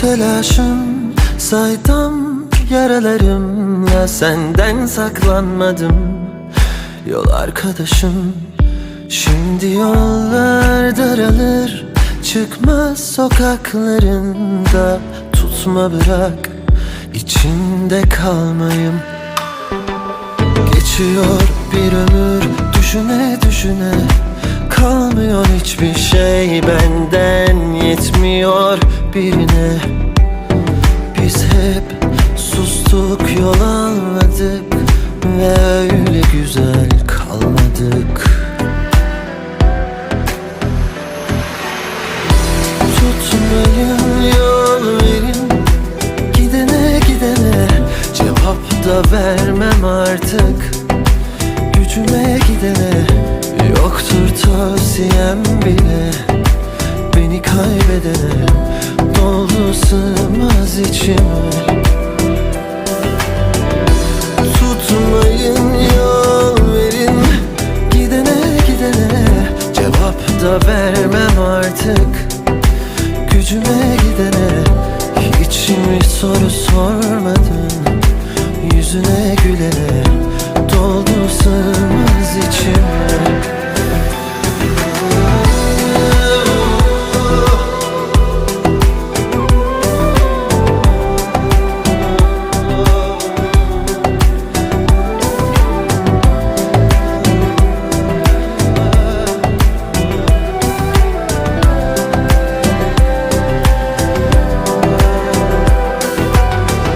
telaşım Saydım yaralarımla senden saklanmadım Yol arkadaşım. Şimdi yollar daralır Çıkmaz sokaklarında. Tutma bırak içinde kalmayım. Geçiyor bir ömür düşüne düşüne hiçbir şey benden yetmiyor birine. Biz hep sustuk yol almadık Ve öyle güzel kalmadık. Tutmayın yol verin Gidene gidene Cevap da vermem artık Gücüme gidene Yoktur tavsiyem bile. Beni kaybedene Doldu sığmaz içime. Tutmayın yol verin Gidene gidene. Cevap da vermem artık. Gücüme gidene Hiç mi soru sormadın? Yüzüne gülene Doldu sığmaz içime.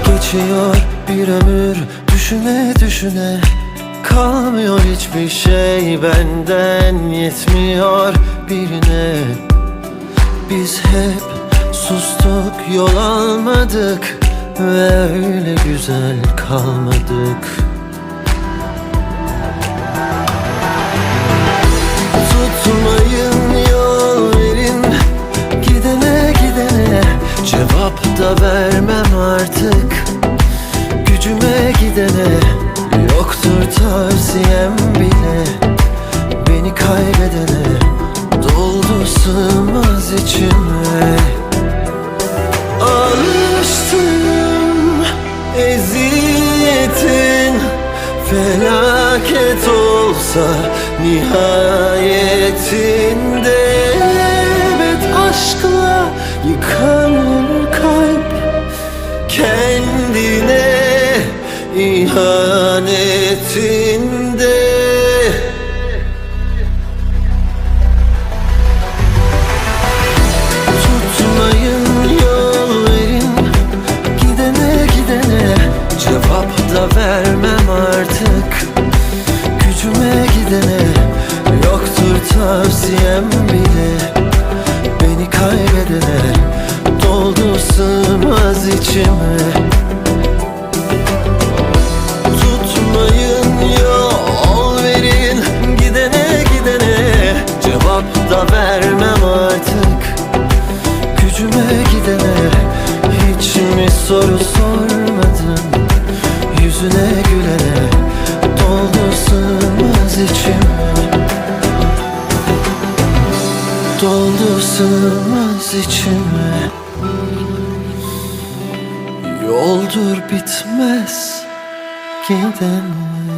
Geçiyor bir ömür düşüne düşüne Kalmıyor hiçbir şey benden yetmiyor birine. Biz hep sustuk yol almadık Ve öyle güzel kalmadık. Tutmayın yol verin Gidene gidene Cevap da vermem artık. Gücüme gidene tavsiyem bile. Beni kaybedene Doldu sığmaz içime. Alıştım eziyetin Felaket olsa nihayetinde. Evet aşkla yıkanır kalp Kendine ihanetinde da vermem artık. Gücüme gidene Yoktur tavsiyem bile. Beni kaybedene Doldu sığmaz içime. Tutmayın yol verin. Gidene gidene Cevap da vermem artık. Gücüme gidene Hiç mi soru sormadın Yüzüne gülene Doldu sığmaz içime Doldu sığmaz içime Yoldur bitmez gidene